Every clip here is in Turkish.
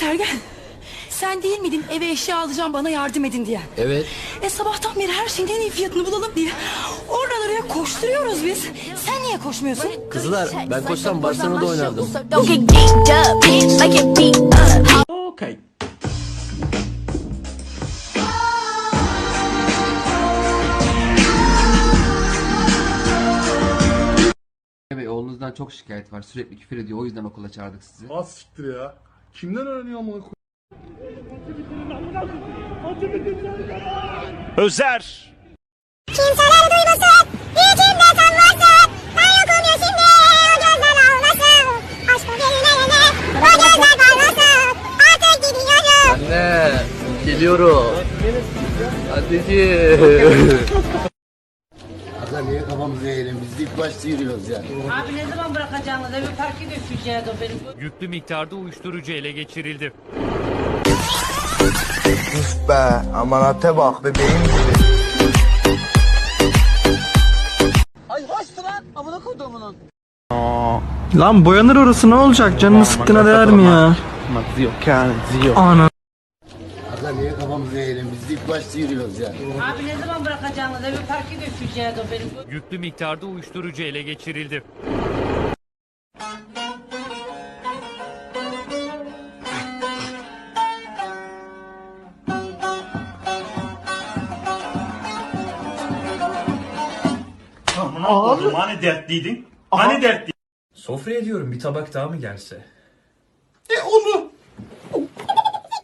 Sergen sen değil miydin eve eşya alacağım bana yardım edin diye. Evet. E sabahtan beri her şeyin en iyi fiyatını bulalım diye. Oradan oraya koşturuyoruz biz. Sen niye koşmuyorsun? Kızlar ben koşsam Barcelona'da oynardım. Okay. Bey oğlunuzdan çok şikayet var. Sürekli küfür ediyor. O yüzden okula çağırdık sizi. Az siktir ya. Kimden öğreniyor amına koyayım? Özer. Kimseler duymasın, içimde sen varsın. Ben yokum ya şimdi, o gözler ağlasın. Aşkın yerine o gözler parlasın. Artık gidiyorum. Anne geliyorum. Anneciğim. Niye kafamızı eğelim? Biz ilk başta yürüyoruz yani. Abi ne zaman bırakacağınız evi terk edeceğiz o benim. Yüklü miktarda uyuşturucu ele geçirildi. Be amanate bak bebeğim gibi. Lan boyanır orası ne olacak? Canını sıktığına değer mi ya? Ana. Niye kafamızı eğelim? Biz ilk başta yürüyoruz yani. Abi ne zaman bırakacağınız evi terk edeceğiz o benim. Yüklü miktarda uyuşturucu ele geçirildi. Abi. Hani dertliydin? Hani dertliydin? Sofra ediyorum bir tabak daha mı gelse?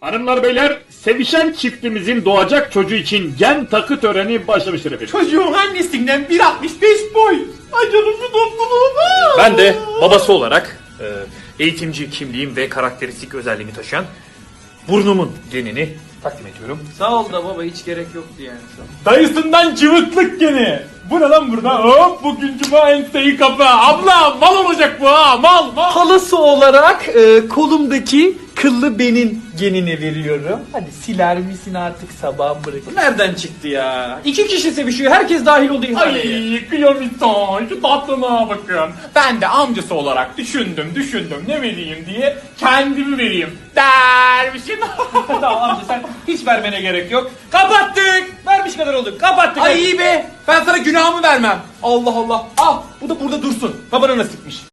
Hanımlar beyler sevişen çiftimizin doğacak çocuğu için gen takı töreni başlamıştır efendim. Çocuğun annesinden 1.65 boy. Ay canımı doldurma. Ben de babası olarak e, eğitimci kimliğim ve karakteristik özelliğimi taşıyan burnumun genini takdim ediyorum. Sağ ol da baba hiç gerek yoktu yani. Dayısından cıvıklık geni. Bu ne lan burada? Hop bugün cuma enseyi kapı. Abla mal olacak bu ha mal mal. Halası olarak e, kolumdaki kıllı benin genini veriyorum. Hadi siler misin artık sabah bırak. Bu nereden çıktı ya? İki kişi sevişiyor. Herkes dahil oldu ihaleye. Ay kıyamiton şu tatlına bakın. Ben de amcası olarak düşündüm düşündüm ne vereyim diye kendimi vereyim. Dervişim. tamam amca sen hiç vermene gerek yok. Kapattık. Vermiş kadar olduk. Kapattık. Ay iyi be ben sana günahımı vermem. Allah Allah. Al bu da burada dursun. Babanı nasipmiş.